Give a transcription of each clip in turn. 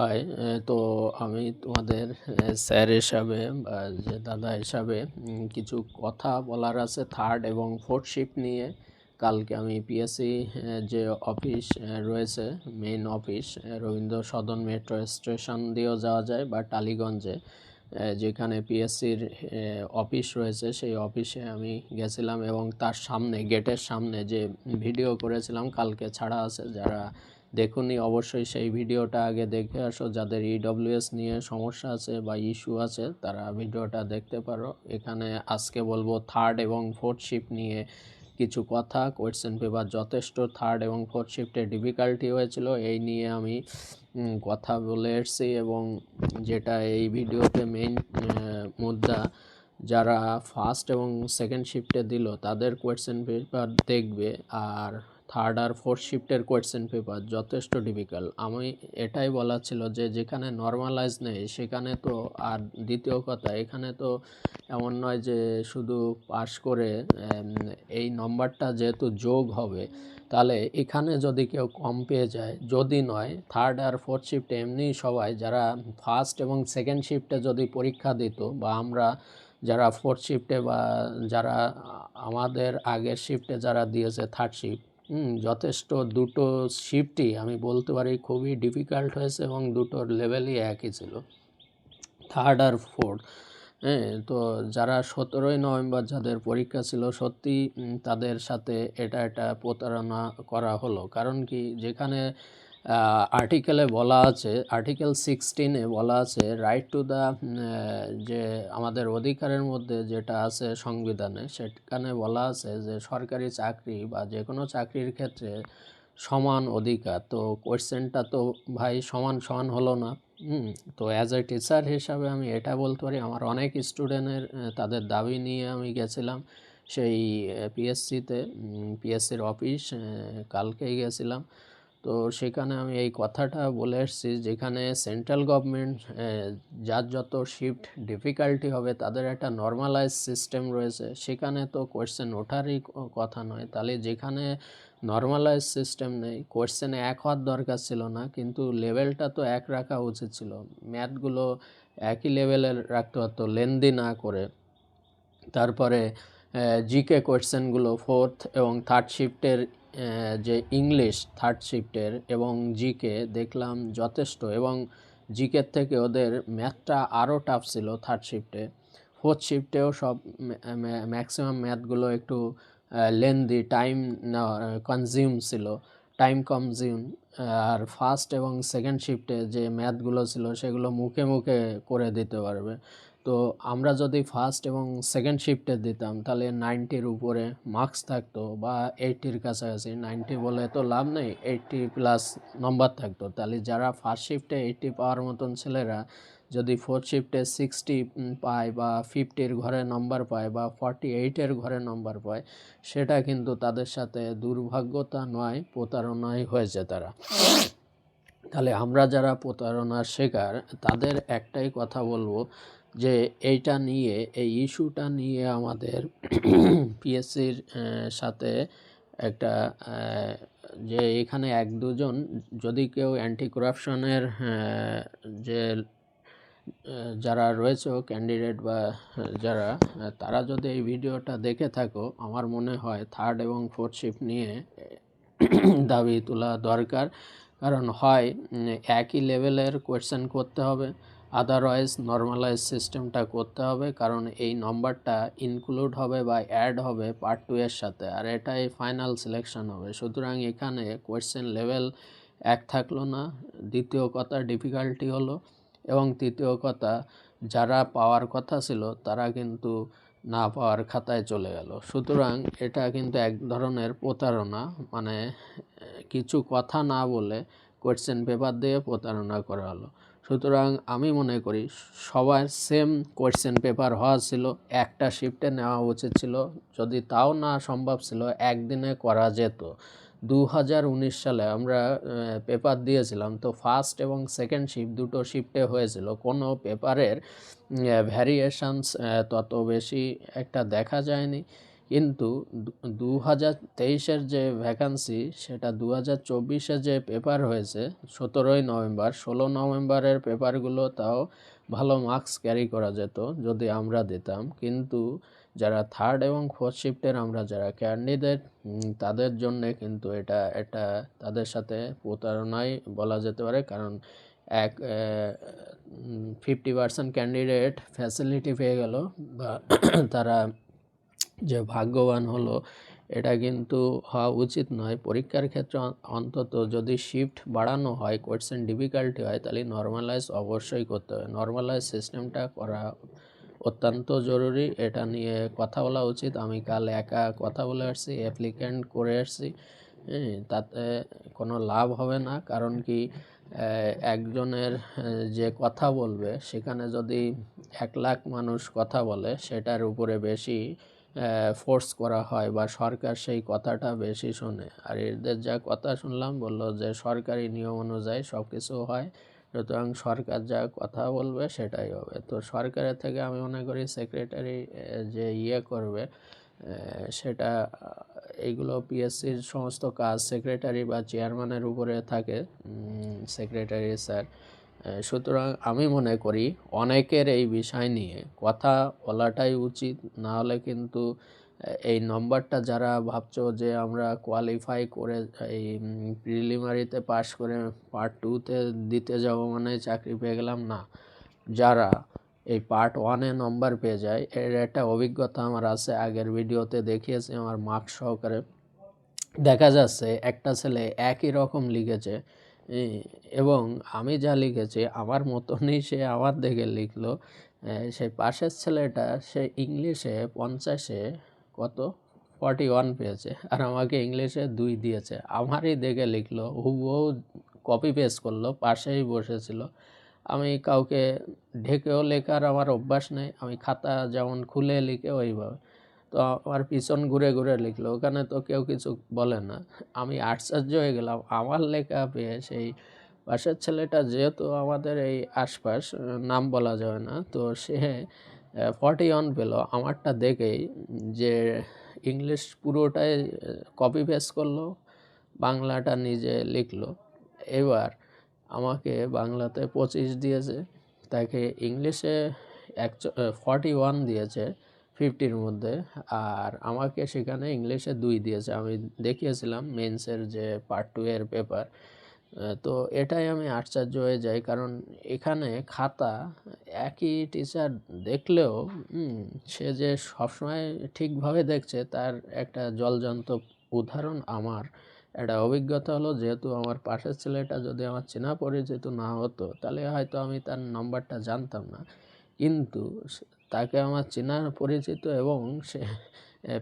হয় তো আমি তোমাদের স্যার হিসাবে বা যে দাদা হিসাবে কিছু কথা বলার আছে থার্ড এবং ফোর্থ শিফট নিয়ে। কালকে আমি পিএসসি যে অফিস রয়েছে main office Rabindra Sadan metro station দিয়েও যাওয়া যায় বা টালিগঞ্জে যেখানে পিএসসির অফিস রয়েছে, সেই অফিসে আমি গেছিলাম এবং তার সামনে গেটের সামনে যে ভিডিও করেছিলাম, কালকে ছাড়া আছে, যারা দেখুনি অবশ্যই সেই ভিডিওটা আগে দেখে আসো। যাদের ইডব্লিউএস নিয়ে সমস্যা আছে বা ইস্যু আছে, তারা ভিডিওটা দেখতে পারো। এখানে আজকে বলব থার্ড এবং ফোর্থ শিফট নিয়ে কিছু কথা কোয়েশ্চেন পেপার যথেষ্ট। থার্ড এবং ফোর্থ শিফটে ডিফিকাল্টি হয়েছিল, এই নিয়ে আমি কথা বলে এসেছি এবং যেটা এই ভিডিওতে মেইন মুদ্রা, যারা ফার্স্ট এবং সেকেন্ড শিফটে দিল, তাদের কোয়েশ্চেন পেপার দেখবে। আর থার্ড আর ফোর্থ শিফটের কোয়েশ্চেন পেপার যথেষ্ট ডিফিকাল্ট আমি এটাই বলা ছিল যে, যেখানে নর্মালাইজ নেই, সেখানে তো আর দ্বিতীয় কথা, এখানে তো এমন নয় যে, শুধু পাস করে এই নম্বরটা যেহেতু যোগ হবে, তাহলে এখানে যদি কেউ কম পেয়ে যায়, যদি নয় থার্ড আর ফোর্থ শিফটে এমনি সবাই যারা ফার্স্ট এবং সেকেন্ড শিফটে যদি পরীক্ষা দিত, বা আমরা যারা ফোর্থ শিফটে বা যারা আমাদের আগের শিফটে যারা দিয়েছে থার্ড শিফট যথেষ্ট। দুটো শিফটই আমি বলতে পারি খুবই ডিফিকাল্ট হয়েছে এবং দুটোর লেভেলই একই ছিল। থার্ড আর ফোর্থ হ্যাঁ তো যারা সতেরোই নভেম্বর যাদের পরীক্ষা ছিল, সত্যি তাদের সাথে এটা এটা প্রতারণা করা হলো। কারণ কি? যেখানে আর্টিকেলে বলা আছে আর্টিকেল সিক্সটিনে বলা আছে রাইট টু দ্য যে আমাদের অধিকারের মধ্যে যেটা আছে সংবিধানে, সেখানে বলা আছে যে সরকারি চাকরি বা যে কোনো চাকরির ক্ষেত্রে সমান অধিকার। তো কোয়েশ্চেনটা তো ভাই সমান সমান হলো না। তো অ্যাজ এ টিচার হিসাবে আমি এটা বলতে পারি। আমার অনেক স্টুডেন্টের তাদের দাবি নিয়ে আমি গেছিলাম সেই পিএসসিতে পিএসসির অফিস কালকেই গেছিলাম। তো সেখানে আমি এই কথাটা বলে এসেছি যেখানে সেন্ট্রাল গভর্নমেন্ট যার যত শিফট ডিফিকাল্টি হবে তাদের একটা নর্মালাইজ সিস্টেম রয়েছে। সেখানে তো কোয়েশ্চেন ওঠারই কথা নয়। তাহলে যেখানে নর্মালাইজ সিস্টেম নেই কোয়েশ্চেনে এক হওয়ার দরকার ছিল না, কিন্তু লেভেলটা তো এক রাখা উচিত ছিল। ম্যাথগুলো একই লেভেলের রাখতে হতো লেন্দি না করে। তারপরে জিকে কোয়েশ্চেনগুলো ফোর্থ এবং থার্ড শিফটের যে ইংলিশ থার্ড শিফটের এবং জিকে দেখলাম যথেষ্ট এবং জিকের থেকে ওদের ম্যাথটা আরও টাফ ছিল থার্ড শিফটে। ফোর্থ শিফটেও সব ম্যাক্সিমাম ম্যাথগুলো একটু লেন্দি টাইম কনজিউম ছিল টাইম কনজিউম আর ফার্স্ট এবং সেকেন্ড শিফটে যে ম্যাথগুলো ছিল সেগুলো মুখে মুখে করে দিতে পারবে। তো আমরা যদি ফার্স্ট এবং সেকেন্ড শিফটে দিতাম, তাহলে নাইনটির উপরে মার্কস থাকতো বা এইটির কাছাকাছি। নাইনটি বলে তো লাভ নেই এইটটি প্লাস নম্বর থাকতো। তাহলে যারা ফার্স্ট শিফটে এইটটি পাওয়ার মতন ছেলেরা, যদি ফোর্থ শিফটে সিক্সটি পায় বা ফিফটির ঘরে নম্বর পায় বা ফর্টি এইটের ঘরে নম্বর পায়, সেটা কিন্তু তাদের সাথে দুর্ভাগ্যতা নয়, প্রতারণাই হয়েছে তারা। তাহলে আমরা যারা প্রতারণার শিকার, তাদের একটাই কথা বলব যে এইটা নিয়ে, এই ইস্যুটা নিয়ে আমাদের পিএসসির সাথে একটা যে এখানে এক দুজন, যদি কেউ অ্যান্টি করাপশনের যে যারা রয়েছে ক্যান্ডিডেট বা যারা তারা যদি এই ভিডিওটা দেখে থাকো, আমার মনে হয় থার্ড এবং ফোর্থ শিফট নিয়ে দাবি তোলা দরকার। কারণ হয় একই লেভেলের কোয়েশ্চেন করতে হবে। আদারওয়াইজ নর্মালাইজ সিস্টেমটা করতে হবে, কারণ এই নম্বরটা ইনক্লুড হবে বা অ্যাড হবে পার্ট টু এর সাথে, আর এটাই ফাইনাল সিলেকশন হবে। সুতরাং এখানে কোয়েশ্চেন লেভেল এক থাকল না, দ্বিতীয় কথা ডিফিকাল্টি হলো, এবং তৃতীয় কথা যারা পাওয়ার কথা ছিল, তারা কিন্তু না পাওয়ার খাতায় চলে গেল। সুতরাং এটা কিন্তু এক ধরনের প্রতারণা মানে কিছু কথা না বলে কোয়েশ্চেন পেপার দিয়ে প্রতারণা করা হলো। সুতরাং আমি মনে করি সবার সেম কোয়েশ্চেন পেপার হওয়া ছিল, একটা শিফটে নেওয়া উচিত ছিল। যদি তাও না সম্ভব ছিল, একদিনে করা যেত। দু হাজার উনিশ সালে আমরা পেপার দিয়েছিলাম, তো ফার্স্ট এবং সেকেন্ড শিফট দুটো শিফটে হয়েছিল। কোনো পেপারের ভ্যারিয়েশনস তত বেশি একটা দেখা যায়নি। কিন্তু দু হাজার তেইশের যে ভ্যাকান্সি সেটা দু হাজার চব্বিশে যে পেপার হয়েছে, সতেরোই নভেম্বর, ষোলো নভেম্বরের পেপারগুলো তাও ভালো মার্কস ক্যারি করা যেত, যদি আমরা দিতাম। কিন্তু যারা থার্ড এবং ফোর্থ শিফটের আমরা যারা ক্যান্ডিডেট তাদের জন্যে কিন্তু এটা এটা তাদের সাথে প্রতারণাই বলা যেতে পারে। কারণ এক ফিফটি পার্সেন্ট ক্যান্ডিডেট ফ্যাসিলিটি পেয়ে গেল, বা তারা যে ভাগ্যবান হলো, এটা কিন্তু হওয়া উচিত নয়। পরীক্ষার ক্ষেত্রে অন্তত যদি শিফট বাড়ানো হয় কোয়েশ্চেন ডিফিকাল্টি হয়, তাহলে নর্মালাইজ অবশ্যই করতে হবে। নর্মালাইজ সিস্টেমটা করা অত্যন্ত জরুরি। এটা নিয়ে কথা বলা উচিত। আমি কাল একা কথা বলে আসছি অ্যাপ্লিক্যান্ট করে আসছি। হ্যাঁ তাতে কোনো লাভ হবে না। কারণ কি একজনের যে কথা বলবে, সেখানে যদি এক লাখ মানুষ কথা বলে, সেটার উপরে বেশি ফোর্স করা হয় বা সরকার সেই কথাটা বেশি শোনে। আর এদের যা কথা শুনলাম বলল যে, সরকারি নিয়ম অনুযায়ী সব কিছু হয়, সুতরাং সরকার যা কথা বলবে সেটাই হবে। তো সরকারের থেকে আমি মনে করি সেক্রেটারি যে ইয়ে করবে সেটা এইগুলো পিএসসির সমস্ত কাজ সেক্রেটারি বা চেয়ারম্যানের উপরে থাকে। সেক্রেটারি স্যার সুতরাং আমি মনে করি অনেকের এই বিষয় নিয়ে কথা বলাটাই উচিত। না হলে কিন্তু এই নম্বরটা যারা ভাবছ যে আমরা কোয়ালিফাই করে, এই প্রিলিমারিতে পাশ করে পার্ট টুতে দিতে যাব মানে চাকরি পেয়ে গেলাম, না। যারা এই পার্ট ওয়ানে নম্বর পেয়ে যায়, এর একটা অভিজ্ঞতা আমার আছে, আগের ভিডিওতে দেখিয়েছি আমার মার্কস সহকারে। দেখা যাচ্ছে একটা ছেলে একই রকম লিখেছে এবং আমি যা লিখেছি, আমার মতনই সে আমার দেখে লিখলো। সেই পাশের ছেলেটা, সে ইংলিশে পঞ্চাশে কত? ফর্টি ওয়ান পেয়েছে। আর আমাকে ইংলিশে দুই দিয়েছে। আমারই দেখে লিখলো, হুবহু কপি পেস্ট করল, পাশেই বসেছিল। আমি কাউকে ঢেকেও লেখার আমার অভ্যাস নেই। আমি খাতা যেমন খুলে লিখে ওইভাবে। তো আমার পিছন ঘুরে ঘুরে লিখলো, ওখানে তো কেউ কিছু বলে না। আমি আশ্চর্য হয়ে গেলাম। আমার লেখা পেয়ে সেই পাশের ছেলেটা যেহেতু আমাদের এই আশপাশ, নাম বলা যাবে না, তো সে ফর্টি ওয়ান পেল। আমারটা দেখেই যে ইংলিশ পুরোটাই কপি পেস্ট করল, বাংলাটা নিজে লিখলো। এবার আমাকে বাংলাতে পঁচিশ দিয়েছে, তাকে ইংলিশে এক ফর্টি ওয়ান দিয়েছে। ফিফটির মধ্যে। আর আমাকে সেখানে ইংলিশে দুই দিয়েছে। আমি দেখিয়েছিলাম মেন্সের যে পার্ট টু এর পেপার তো এটাই আমি আশ্চর্য হয়ে যাই। কারণ এখানে খাতা একই টিচার দেখলেও সে যে সবসময় ঠিকভাবে দেখছে, তার একটা জলজন্ত উদাহরণ আমার। একটা অভিজ্ঞতা হলো, যেহেতু আমার পাশের ছেলেটা যদি আমার চেনা পরিচিত না হতো, তাহলে হয়তো আমি তার নম্বরটা জানতাম না। কিন্তু তাকে আমার চেনা পরিচিত এবং সে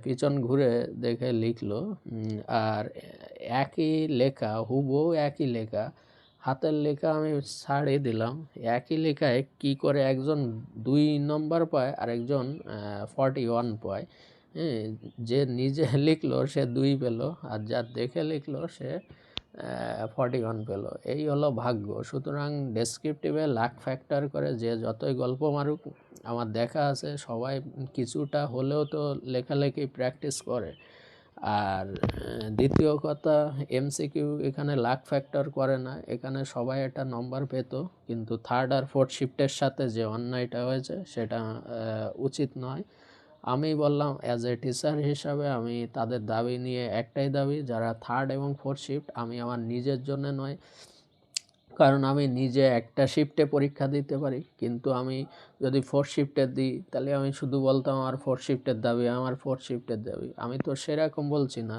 পিছন ঘুরে দেখে লিখলো আর একই লেখা, হুবহু একই লেখা। হাতের লেখা আমি ছাড়িয়ে দিলাম। একই লেখায় কি করে একজন দুই নম্বর পায় আর একজন ফর্টি ওয়ান পায় যে নিজে লিখলো, সে দুই পেল, আর যা দেখে লিখলো, সে ফর্টি ওয়ান পেল। এই হলো ভাগ্য। সুতরাং ডেসক্রিপটিভে লাক ফ্যাক্টর করে যে যতই গল্প মারুক, আমার দেখা আছে, সবাই কিছুটা হলেও তো লেখালেখি প্র্যাকটিস করে। আর দ্বিতীয় কথা এমসিকিউ এখানে লাক ফ্যাক্টর করে না। এখানে সবাই একটা নম্বর পেত, কিন্তু থার্ড আর ফোর্থ শিফটের সাথে যে অন্যায়টা হয়েছে, সেটা উচিত নয়। আমি বললাম অ্যাজ এ টিচার হিসাবে আমি তাদের দাবি নিয়ে একটাই দাবি, যারা থার্ড এবং ফোর্থ শিফট আমি আমার নিজের জন্য নয়। কারণ আমি নিজে একটা শিফটে পরীক্ষা দিতে পারি। কিন্তু আমি যদি ফোর্থ শিফটে দিই, তাহলে আমি শুধু বলতাম, আমার ফোর্থ শিফটের দাবি, আমার ফোর্থ শিফটের দাবি। আমি তো সেরকম বলছি না।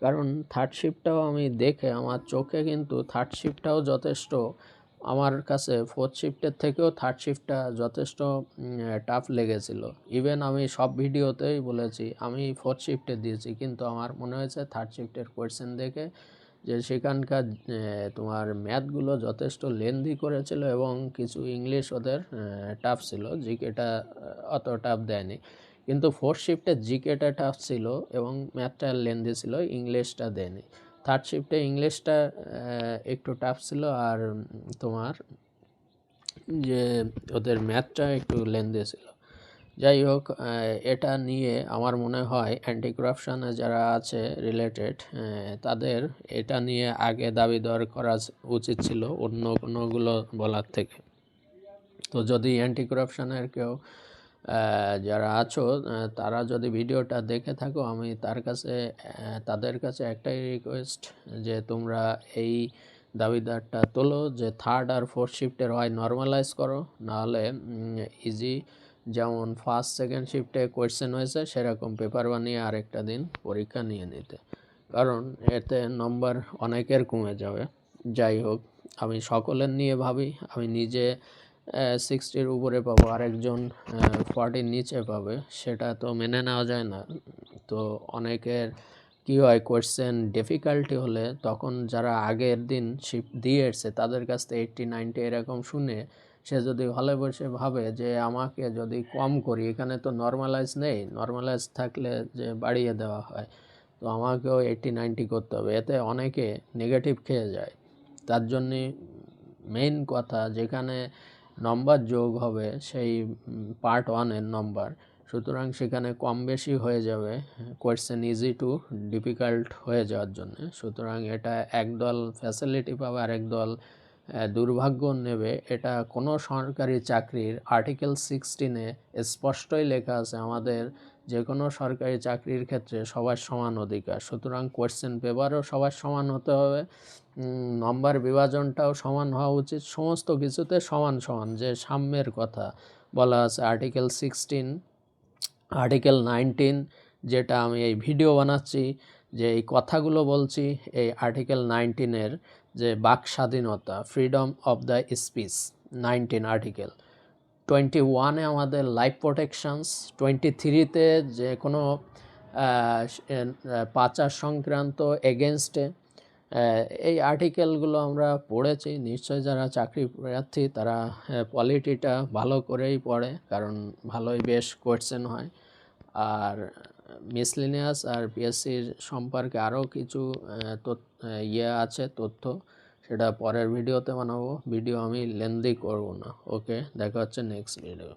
কারণ থার্ড শিফটটাও আমি দেখে, আমার চোখে কিন্তু থার্ড শিফটটাও যথেষ্ট। আমার কাছে ফোর্থ শিফটের থেকেও থার্ড শিফটটা যথেষ্ট টাফ লেগেছিল। ইভেন আমি সব ভিডিওতেই বলেছি, আমি ফোর্থ শিফটে দিয়েছি, কিন্তু আমার মনে হয়েছে থার্ড শিফটের কোয়েশ্চেন দেখে যে সেখানকার তোমার ম্যাথগুলো যথেষ্ট লেন্দি করেছিল এবং কিছু ইংলিশ ওদের টাফ ছিল জিকেটা অত টাফ দেয়নি। কিন্তু ফোর্থ শিফটে জিকেটা টাফ ছিল এবং ম্যাথটা লেন্দি ছিল ইংলিশটা দেয়নি। থার্ড শিফটে ইংলিশটা একটু টাফ ছিল আর তোমার যে ওদের ম্যাথটা একটু লেন্দি ছিল। যাই হোক এটা নিয়ে আমার মনে হয় অ্যান্টি করাপশনে যারা আছে রিলেটেড তাদের এটা নিয়ে আগে দাবি দর করা উচিত ছিল অন্য কোনোগুলো বলার থেকে। তো যদি অ্যান্টি করাপশনের কেউ যারা আছো তারা যদি ভিডিওটা দেখে থাকো, আমি তার কাছে তাদের কাছে একটাই রিকোয়েস্ট যে তোমরা এই দাবিদারটা তোলো যে থার্ড আর ফোর্থ শিফটের হয় নর্মালাইজ করো, নাহলে ইজি যেমন ফার্স্ট সেকেন্ড শিফটে কোয়েশ্চেন হয়েছে, সেরকম পেপার বানিয়ে আরেকটা দিন পরীক্ষা নিয়ে নিতে। কারণ এতে নম্বর অনেকের কমে যাবে। যাই হোক, আমি সকলের নিয়ে ভাবি, আমি নিজে সিক্সটির উপরে পাবো, আরেকজন ফর্টির নিচে পাবে, সেটা তো মেনে নেওয়া যায় না। তো অনেকের কী হয় কোয়েশ্চেন ডিফিকাল্টি হলে তখন যারা আগের দিন শিফট দিয়ে এসছে তাদের কাছ থেকে এইট্টি নাইনটি এরকম শুনে সে যদি হলে বসে ভাবে যে আমাকে যদি কম করি, এখানে তো নর্মালাইজ নেই নর্মালাইজ থাকলে যে বাড়িয়ে দেওয়া হয়, তো আমাকেও এইটটি নাইনটি করতে হবে। এতে অনেকে নেগেটিভ খেয়ে যায়। তার জন্যে মেইন কথা, যেখানে নম্বর যোগ হবে সেই পার্ট ওয়ানের নম্বর। সুতরাং সেখানে কম বেশি হয়ে যাবে। কোয়েশ্চেন ইজি টু ডিফিকাল্ট হয়ে যাওয়ার জন্য। সুতরাং এটা একদল ফ্যাসিলিটি পাবে আর একদল দুর্ভাগ্য নেবে। এটা কোনো সরকারি চাকরির আর্টিকেল সিক্সটিনে স্পষ্টই লেখা আছে। আমাদের যে কোনো সরকারি চাকরির ক্ষেত্রে সবার সমান অধিকার। সুতরাং কোয়েশ্চেন পেপারও সবার সমান হতে হবে নম্বর বিভাজনটাও সমান হওয়া উচিত, সমস্ত কিছুতে সমান সমান, যে সাম্যের কথা বলা আছে। আর্টিকেল সিক্সটিন আর্টিকেল নাইনটিন যেটা আমি এই ভিডিও বানাচ্ছি, যে এই কথাগুলো বলছি, এই আর্টিকেল নাইনটিনের যে বাক স্বাধীনতা freedom of the speech nineteen article twenty ওয়ানে আমাদের লাইফ প্রোটেকশনস টোয়েন্টি থ্রিতে যে কোনো পাচার সংক্রান্ত এগেনস্টে এই আর্টিকেলগুলো আমরা পড়েছি। নিশ্চয়ই যারা চাকরি প্রার্থী তারা কোয়ালিটিটা ভালো করেই পড়ে, কারণ ভালোই বেশ কোয়েশ্চেন হয়। আর মিসলিনিয়াস আর পিএসসির সম্পর্কে আরও কিছু তথ্য ইয়ে আছে, তথ্য। সেটা পরের ভিডিওতে বানাবো। ভিডিও আমি লেন্দি করব না। ওকে দেখা হচ্ছে নেক্সট ভিডিও